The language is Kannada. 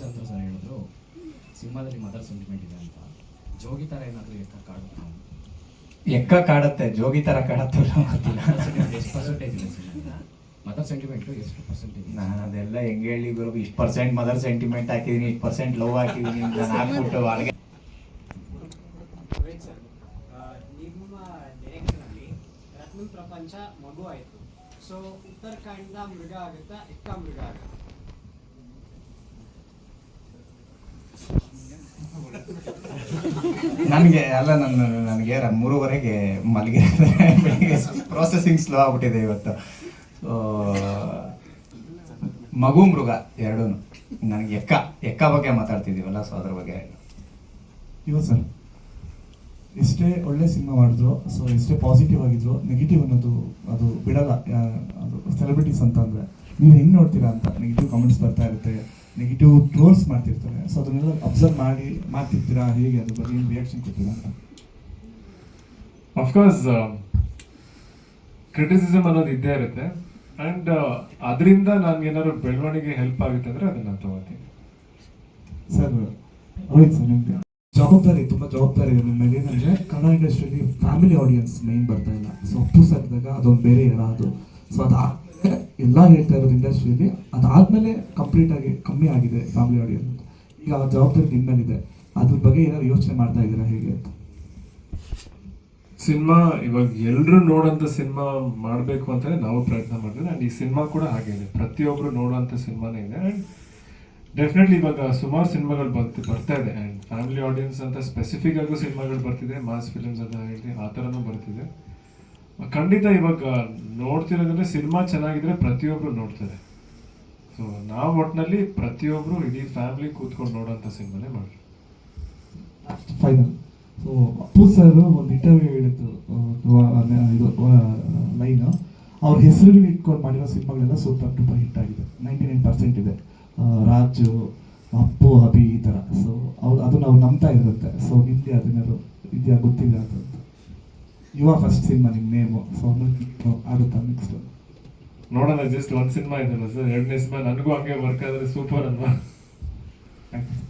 ಚಂದ್ರ ಸರ್ ಹೇಳಿದ್ರು ಸಿನಿಮಾದಲ್ಲಿ ಮದರ್ ಸೆಂಟಿಮೆಂಟ್ ಇದೆ ಅಂತ. ಜೋಗಿ ಥರ ಏನಾದರೂ ಎಕ್ಕ ಕಾಡುತ್ತಾ? ಎಕ್ಕ ಕಾಡತ್ತೆ ಜೋಗಿ ತರ ಕಾಡತ್ತೆ ಎಷ್ಟು ಪರ್ಸೆಂಟೇಜ್ ಇದೆ ಸಿನಿಮಾ ಮದರ್ ಸೆಂಟಿಮೆಂಟು ಎಷ್ಟು ಪರ್ಸೆಂಟೇಜ್ ನಾನು ಅದೆಲ್ಲ ಹೆಂಗೆ ಹೇಳಿ ಗುರು ಇಷ್ಟು ಪರ್ಸೆಂಟ್ ಮದರ್ ಸೆಂಟಿಮೆಂಟ್ ಹಾಕಿದೀನಿ ಇಷ್ಟು ಪರ್ಸೆಂಟ್ ಲವ್ ಹಾಕಿದೀನಿ ನಾನು ಹಾಕ್ಬಿಟ್ಟು ಅಲ್ಲಿಗೆ ನಿಮ್ಮ ಡೈರೆಕ್ಷನಲ್ಲಿ ರತ್ನ ಪ್ರಪಂಚ ಮಗು ಆಯಿತು. ಸೊ ಉತ್ತರಾಖಂಡ ಮೃಗ ಆಗುತ್ತಾ ಎಕ್ಕ ಮೃಗ ಆಗುತ್ತಾ? ನನಗೆ, ಅಲ್ಲ, ನನ್ನ, ನನಗೆ ಮೂರುವರೆಗೆ ಮಲ್ಲಿಗೆ ಪ್ರೊಸೆಸಿಂಗ್ ಸ್ಲೋ ಆಗ್ಬಿಟ್ಟಿದೆ ಇವತ್ತು. ಸೊ ಮಗು ಮೃಗ ಎರಡೂ ನನಗೆ ಎಕ್ಕ ಎಕ್ಕ ಬಗ್ಗೆ ಮಾತಾಡ್ತಿದ್ದೀವಲ್ಲ ಸೊ ಅದ್ರ ಬಗ್ಗೆ ಇವ ಸರ್. ಎಷ್ಟೇ ಒಳ್ಳೆ ಸಿನಿಮಾ ಮಾಡಿದ್ರು ಸೊ ಎಷ್ಟೇ ಪಾಸಿಟಿವ್ ಆಗಿದ್ರು ನೆಗೆಟಿವ್ ಅನ್ನೋದು ಅದು ಬಿಡಲ್ಲ ಅದು ಸೆಲೆಬ್ರಿಟೀಸ್ ಅಂತ ಅಂದ್ರೆ. ನೀವು ಹೆಂಗೆ ನೋಡ್ತೀರಾ ಅಂತ ನೆಗೆಟಿವ್ ಕಮೆಂಟ್ಸ್ ಬರ್ತಾ ಇರುತ್ತೆ. ನೆಗೆಟಿವ್ ಟೋರ್ಸ್ ಮಾಡ್ತಿರ್ತಾರೆ ಸೊ ಅದನ್ನೆಲ್ಲ ಅಬ್ಸರ್ವ್ ಮಾಡಿ ಮಾಡ್ತಿರ್ತೀರಾ? ಹೇಗೆ? ಅದ್ರ ಬಗ್ಗೆ ಏನು ರಿಯಾಕ್ಷನ್ ಕೊಡ್ತೀರಾ ಅಂತ. ಅಫ್ಕೋರ್ಸ್ ಕ್ರಿಟಿಸಿಸಮ್ ಅನ್ನೋದು ಇದ್ದೇ ಇರುತ್ತೆ. ಅಂಡ್ ಅದರಿಂದ ನನ್ಗೆ ಏನಾದ್ರು ಬೆಳವಣಿಗೆ ಹೆಲ್ಪ್ ಆಗುತ್ತೆ ಅಂದರೆ ಅದನ್ನು ನಾನು ತಗೋತೀನಿ. ಸರ್ ರೋಹಿತ್ ಸರ್ ನಿಮಗೆ ಜವಾಬ್ದಾರಿ ತುಂಬ ಜವಾಬ್ದಾರಿ ಇದೆ ನಿಮ್ಮ ಮೇಲೆ. ಏನಂದ್ರೆ ಕನ್ನಡ ಇಂಡಸ್ಟ್ರಿಯಲ್ಲಿ ಫ್ಯಾಮಿಲಿ ಆಡಿಯನ್ಸ್ ಮೇನ್ ಬರ್ತಾ ಇಲ್ಲ. ಸೊ ಅಪ್ಪು ಸರ್ದಾಗ ಅದೊಂದು ಬೇರೆ ಇರೋದು ಅದು ಸೊ ಅದಾದ್ಮೇಲೆ ಎಲ್ಲ ಹೇಳ್ತಾ ಇರೋದು ಇಂಡಸ್ಟ್ರಿಯಲ್ಲಿ ಅದಾದ್ಮೇಲೆ ಕಂಪ್ಲೀಟ್ ಆಗಿ ಕಮ್ಮಿ ಆಗಿದೆ ಫ್ಯಾಮಿಲಿ ಆಡಿಯನ್ಸ್ ಈಗ ಆ ಜವಾಬ್ದಾರಿ ನಿಮ್ಮಲ್ಲಿದೆ ಅದ್ರ ಬಗ್ಗೆ ಏನಾದ್ರು ಯೋಚನೆ ಮಾಡ್ತಾ ಇದ್ದೀರಾ ಹೇಗೆ ಅಂತ? ಸಿನಿಮಾ, ಇವಾಗ ಎಲ್ಲರೂ ನೋಡೋಂಥ ಸಿನಿಮಾ ಮಾಡಬೇಕು ಅಂತಾನೆ ನಾವು ಪ್ರಯತ್ನ ಮಾಡ್ತೀವಿ. ಅಂಡ್ ಈ ಸಿನಿಮಾ ಕೂಡ ಹಾಗೆ ಇದೆ. ಪ್ರತಿಯೊಬ್ರು ನೋಡೋಂಥ ಸಿನಿಮಾನೇ ಇದೆ. ಅಂಡ್ ಡೆಫಿನೆಟ್ಲಿ ಇವಾಗ ಸುಮಾರು ಸಿನಿಮಾಗಳು ಬರ್ತಿ ಬರ್ತಾ ಇದೆ. ಅಂಡ್ ಫ್ಯಾಮಿಲಿ ಆಡಿಯನ್ಸ್ ಅಂತ ಸ್ಪೆಸಿಫಿಕ್ ಆಗು ಸಿನಿಮಾಗಳು ಬರ್ತಿದೆ. ಮಾಸ್ ಫಿಲ್ಮ್ಸ್ ಅಂತ ಹೇಳಿ ಆ ಥರನೂ ಬರ್ತಿದೆ. ಖಂಡಿತ ಇವಾಗ ನೋಡ್ತಿರೋದ್ರೆ ಸಿನಿಮಾ ಚೆನ್ನಾಗಿದ್ರೆ ಪ್ರತಿಯೊಬ್ರು ನೋಡ್ತಾರೆ. ಸೊ ನಾವು ಒಟ್ಟಿನಲ್ಲಿ ಪ್ರತಿಯೊಬ್ರು ಇಡೀ ಫ್ಯಾಮಿಲಿ ಕೂತ್ಕೊಂಡು ನೋಡೋಂಥ ಸಿನಿಮಾನೇ ಮಾಡ್ರಿ ಫೈನಲ್ ಸೊ ಅಪ್ಪು ಸರ್ ಒಂದು ಇಂಟರ್ವ್ಯೂ ವ- ಇದು ಲೈನ್ ಅವ್ರ ಹೆಸರುಗಳು ಇಟ್ಕೊಂಡು ಮಾಡಿರೋ ಸಿನಿಮಾಗಳೆಲ್ಲ ಸೂಪರ್ ಟೂಪರ್ ಹಿಟ್ ಆಗಿದೆ. ನೈಂಟಿ ನೈನ್ ಪರ್ಸೆಂಟ್ ಇದೆ ರಾಜು, ಅಪ್ಪು, ಅಭಿ ಈ ಥರ ಸೊ ಅವ್ರು ಅದು ನಾವು ನಂಬ್ತಾ ಇರುತ್ತೆ ಸೊ ನಿಮಗೆ ಅದನ್ನೆಲ್ಲ ಇದೆಯಾ ಗೊತ್ತಿಲ್ಲ ಅಂತ ಯುವ ಫಸ್ಟ್ ಸಿನಿಮಾ ನಿಮ್ಮ ನೇಮು ಸೊ ಆಗುತ್ತಾ ನೆಕ್ಸ್ಟ್ ನೋಡೋಣ ಜಸ್ಟ್ ಒಂದು ಸಿನಿಮಾ ಇದೆಯಲ್ಲ ಸರ್ ಎರಡನೇ ಸಿನಿಮಾ ನನಗೂ ಹಂಗೆ ವರ್ಕ್ ಆದರೆ ಸೂಪರ್ ಅಲ್ವಾ? Thank you